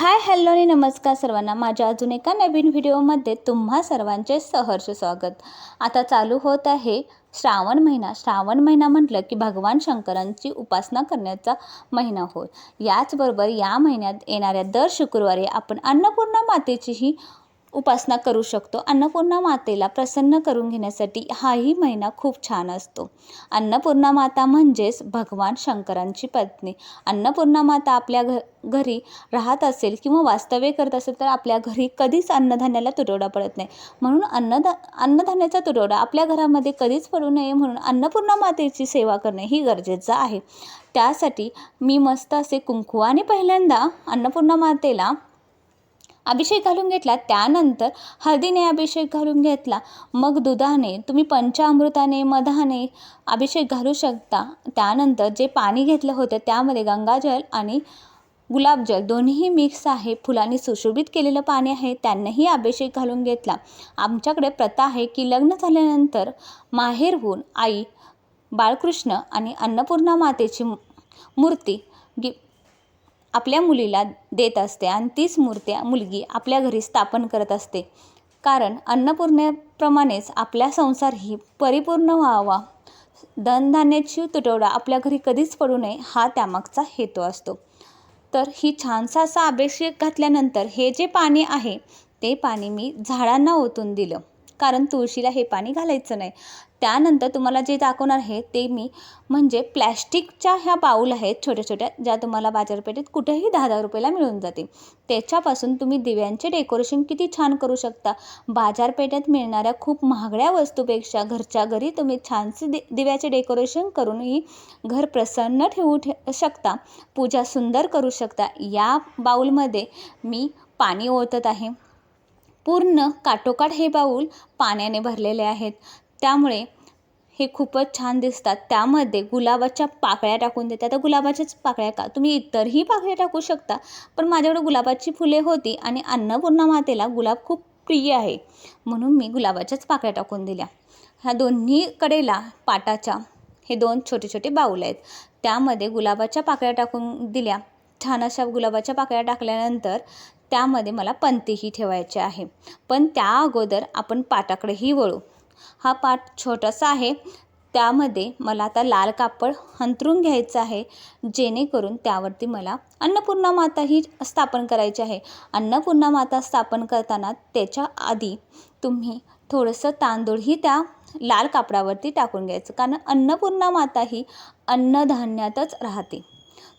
Hi hello आणि नमस्कार सर्वांना. माझ्या अजून एका नवीन व्हिडिओमध्ये तुम्हा सर्वांचे सहर्ष स्वागत. आता चालू होत आहे श्रावण महिना. श्रावण महिना म्हटलं की भगवान शंकरांची उपासना करण्याचा महिना होय. याचबरोबर या महिन्यात येणाऱ्या दर शुक्रवारी आपण अन्नपूर्णा मातेचीही उपासना करू शकतो. अन्नपूर्णा मातेला प्रसन्न करून घेण्यासाठी हाही महिना खूप छान असतो. अन्नपूर्णा माता म्हणजेच भगवान शंकरांची पत्नी. अन्नपूर्णा माता आपल्या घ घरी राहत असेल किंवा वास्तव्य करत असेल तर आपल्या घरी कधीच अन्नधान्याला तुटवडा पडत नाही. म्हणून अन्नदा अन्नधान्याचा तुटवडा आपल्या घरामध्ये कधीच पडू नये म्हणून अन्नपूर्णा मातेची सेवा करणे ही गरजेचं आहे. त्यासाठी मी मस्त असे कुंकू आणि पहिल्यांदा अन्नपूर्णा मातेला अभिषेक घालून घेतला. त्यानंतर हळदीने अभिषेक घालून घेतला. मग दुधाने तुम्ही पंचामृताने मधाने अभिषेक घालू शकता. त्यानंतर जे पाणी घेतलं होतं त्यामध्ये गंगाजल आणि गुलाबजल दोन्हीही मिक्स आहे. फुलांनी सुशोभित केलेलं पाणी आहे. त्यांनाही अभिषेक घालून घेतला. आमच्याकडे प्रथा आहे की लग्न झाल्यानंतर माहेरहून आई बाळकृष्ण आणि अन्नपूर्णा मातेची मूर्ती गि आपल्या मुलीला देत असते आणि तीच मूर्ती मुलगी आपल्या घरी स्थापन करत असते. कारण अन्नपूर्णेप्रमाणेच आपला संसारही परिपूर्ण व्हावा. धनधान्याची तुटवडा आपल्या घरी कधीच पडू नये हा त्यामागचा हेतू असतो. तर ही छानसा असा अभिषेक घातल्यानंतर हे जे पाणी आहे ते पाणी मी झाडांना ओतून दिलं. कारण तुळशीला हे पाणी घालायचं नाही. त्यानंतर तुम्हाला जे दाखवणार आहे ते मी म्हणजे प्लॅस्टिकच्या ह्या बाऊल आहेत छोट्या छोट्या ज्या तुम्हाला बाजारपेठेत कुठेही दहा दहा रुपयाला मिळून जातील. त्याच्यापासून तुम्ही दिव्यांचे डेकोरेशन किती छान करू शकता. बाजारपेठेत मिळणाऱ्या खूप महागड्या वस्तूपेक्षा घरच्या घरी तुम्ही छानसे दि दिव्याचे डेकोरेशन करूनही घर प्रसन्न ठेवू ठे शकता. पूजा सुंदर करू शकता. या बाऊलमध्ये मी पाणी ओतत आहे. पूर्ण काठोकाठ हे बाऊल पाण्याने भरलेले आहेत. त्यामुळे हे खूपच छान दिसतात. त्यामध्ये गुलाबाच्या पाकळ्या टाकून देतात. तर गुलाबाच्याच पाकळ्या का? तुम्ही इतरही पाकळ्या टाकू शकता. पण माझ्याकडे गुलाबाची फुले होती आणि अन्नपूर्णा मातेला गुलाब खूप प्रिय आहे. म्हणून मी गुलाबाच्याच पाकळ्या टाकून दिल्या. ह्या दोन्ही कडेला पाटाच्या हे दोन छोटे छोटे बाऊल आहेत. त्यामध्ये गुलाबाच्या पाकळ्या टाकून दिल्या. छान अशा गुलाबाच्या पाकळ्या टाकल्यानंतर त्यामध्ये मला पंतीही ठेवायचे आहे. पण त्या अगोदर आपण पाटाकडेही वळू. हा पाट छोटासा आहे. त्यामध्ये मला आता लाल कापड अंथरून घ्यायचं आहे. जेणेकरून त्यावरती मला अन्नपूर्णा माता ही स्थापन करायची आहे. अन्नपूर्णा माता स्थापन करताना त्याच्या आधी तुम्ही थोडंसं तांदूळही त्या लाल कापडावरती टाकून घ्यायचं. कारण अन्नपूर्णा माता ही अन्नधान्यातच राहते.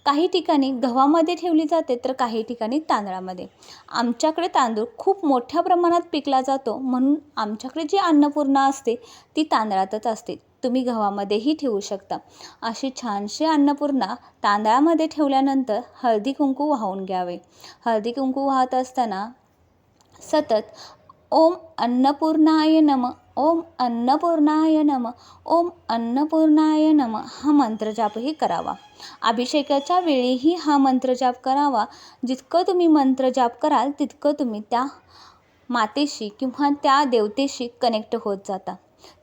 काही ठिकाणी गव्हामध्ये ठेवली जाते तर काही ठिकाणी तांदळामध्ये. आमच्याकडे तांदूळ खूप मोठ्या प्रमाणात पिकला जातो म्हणून आमच्याकडे जी अन्नपूर्णा असते ती तांदळातच असते. तुम्ही गव्हामध्येही ठेवू शकता. अशी छानशी अन्नपूर्णा तांदळामध्ये ठेवल्यानंतर हळदी कुंकू वाहून घ्यावे. हळदी कुंकू वाहत असताना सतत ओम अन्नपूर्णाय नम ओम अन्नपूर्णाय नम ओम अन्नपूर्णाय नम हा मंत्रजापही करावा. अभिषेकाच्या वेळीही हा मंत्रजाप करावा. जितकं तुम्ही मंत्रजाप कराल तितकं तुम्ही त्या मातेशी किंवा त्या देवतेशी कनेक्ट होत जाता.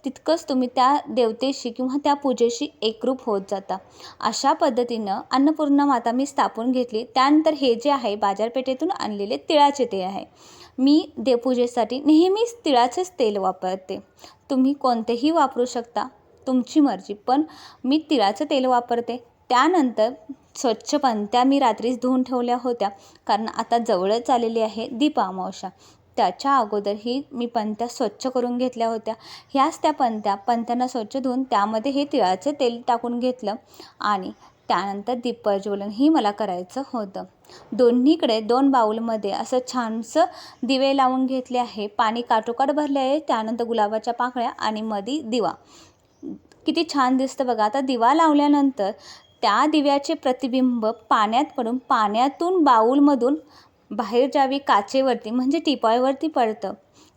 तितकंच तुम्ही त्या देवतेशी किंवा त्या पूजेशी एकरूप होत जाता. अशा पद्धतीनं अन्नपूर्णा माता मी स्थापून घेतली. त्यानंतर हे जे आहे बाजारपेठेतून आणलेले तिळाचे तेल आहे. मी देवपूजेसाठी नेहमीच तिळाचेच तेल वापरते. तुम्ही कोणतेही वापरू शकता तुमची मर्जी पण मी तिळाचं तेल वापरते. त्यानंतर स्वच्छ पंत्या मी रात्रीच धुवून ठेवल्या होत्या कारण आता जवळच आलेली आहे दीपामावशा त्याच्या अगोदरही मी पंत्या स्वच्छ करून घेतल्या होत्या. ह्याच त्या पंत्या पंत्यांना स्वच्छ धुवून त्यामध्ये हे तिळाचे तेल टाकून घेतलं आणि त्यानंतर दीप मला करायचं होतं. दोन्हीकडे दोन बाऊलमध्ये असं छानसं दिवे लावून घेतले आहे. पाणी काटोकाट भरले आहे. त्यानंतर गुलाबाच्या पाकळ्या आणि मधी दिवा. किती छान दिसतं बघा. आता दिवा लावल्यानंतर त्या दिव्याचे प्रतिबिंब पाण्यात पडून पाण्यातून बाऊलमधून बाहेर जावी काचेवरती म्हणजे टिपाळवरती पडतं.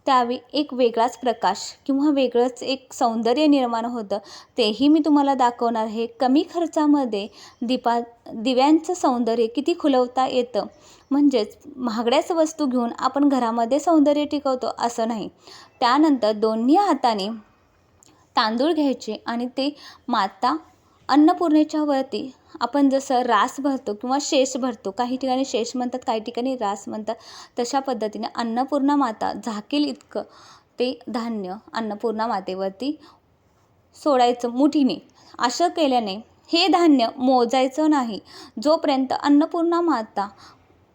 त्यावेळी एक वेगळाच प्रकाश किंवा वेगळंच एक सौंदर्य निर्माण होतं. तेही मी तुम्हाला दाखवणार आहे. कमी खर्चामध्ये दीपा दिव्यांचं सौंदर्य किती खुलवता येतं? म्हणजेच महागड्याच वस्तू घेऊन आपण घरामध्ये सौंदर्य टिकवतो असं नाही. त्यानंतर दोन्ही हाताने तांदूळ घ्यायचे आणि ते माता अन्नपूर्णेच्या वरती आपण जसं रास भरतो किंवा शेष भरतो काही ठिकाणी शेष म्हणतात काही ठिकाणी रास म्हणतात तशा पद्धतीने अन्नपूर्णा माता झाकेल इतकं ते धान्य अन्नपूर्णा मातेवरती सोडायचं मुठीने. असं केल्याने हे धान्य मोजायचं नाही. जोपर्यंत अन्नपूर्णा माता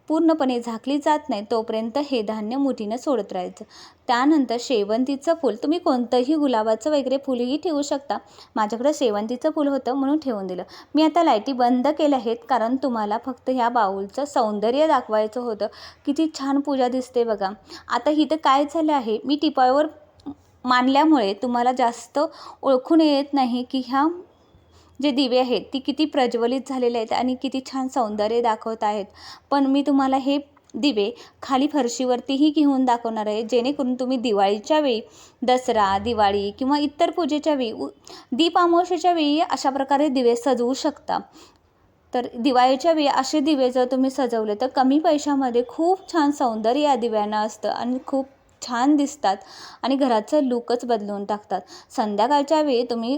पूर्णपणे झाकली जात नाही तोपर्यंत हे धान्य मुठीनं सोडत राहायचं. त्यानंतर शेवंतीचं फूल. तुम्ही कोणतंही गुलाबाचं वगैरे फुलही ठेवू शकता. माझ्याकडं शेवंतीचं फूल होतं म्हणून ठेवून दिलं. मी आता लाईटी बंद केल्या आहेत कारण तुम्हाला फक्त ह्या बाऊलचं सौंदर्य दाखवायचं होतं. किती छान पूजा दिसते बघा. आता इथं काय झालं आहे? मी टिपाळवर मांडल्यामुळे तुम्हाला जास्त ओळखून येत नाही की ह्या जे दिवे आहेत ती किती प्रज्वलित झालेले आहेत आणि किती छान सौंदर्य दाखवत आहेत. पण मी तुम्हाला हे दिवे खाली फरशीवरतीही घेऊन दाखवणार आहे. जेणेकरून तुम्ही दिवाळीच्या वेळी दसरा दिवाळी किंवा इतर पूजेच्या वेळी उ दीप अमावस्येच्या वेळी अशा प्रकारे दिवे सजवू शकता. तर दिवाळीच्या वेळी असे दिवे जर तुम्ही सजवले तर कमी पैशामध्ये खूप छान सौंदर्य या दिव्यांना असतं आणि खूप छान दिसतात आणि घराचं लुकच बदलून टाकतात. संध्याकाळच्या वेळी तुम्ही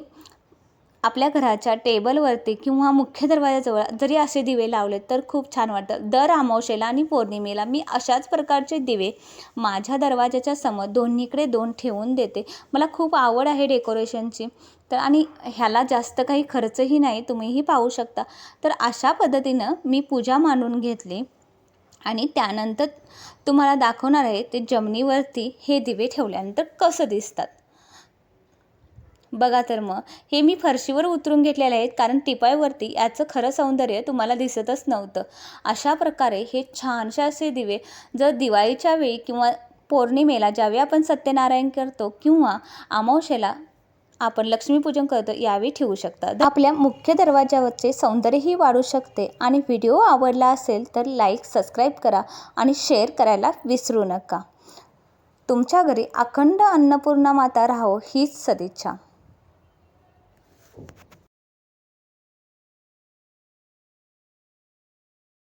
आपल्या घराच्या टेबलवरती किंवा मुख्य दरवाजाजवळ जरी असे दिवे लावले तर खूप छान वाटतं. दर अमावशेला आणि पौर्णिमेला मी अशाच प्रकारचे दिवे माझ्या दरवाजाच्या समोर दोन्हीकडे दोन ठेवून देते. मला खूप आवड आहे डेकोरेशनची. तर आणि ह्याला जास्त काही खर्चही नाही तुम्हीही पाहू शकता. तर अशा पद्धतीनं मी पूजा मांडून घेतली आणि त्यानंतर तुम्हाला दाखवणार आहे ते जमिनीवरती हे दिवे ठेवल्यानंतर कसं दिसतात. बघा तर मग. हे मी फरशीवर उतरून घेतलेले आहेत कारण टिपायवरती याचं खरं सौंदर्य तुम्हाला दिसतच नव्हतं. अशा प्रकारे हे छानसे असे दिवे जर दिवाळीच्या वेळी किंवा पौर्णिमेला ज्यावेळी आपण सत्यनारायण करतो किंवा अमावशेला आपण लक्ष्मीपूजन करतो यावेळी ठेवू शकता. आपल्या मुख्य दरवाजावरचे सौंदर्यही वाढू शकते आणि व्हिडिओ आवडला असेल तर लाईक सबस्क्राईब करा आणि शेअर करायला विसरू नका. तुमच्या घरी अखंड अन्नपूर्णा माता राहो हीच सदिच्छा.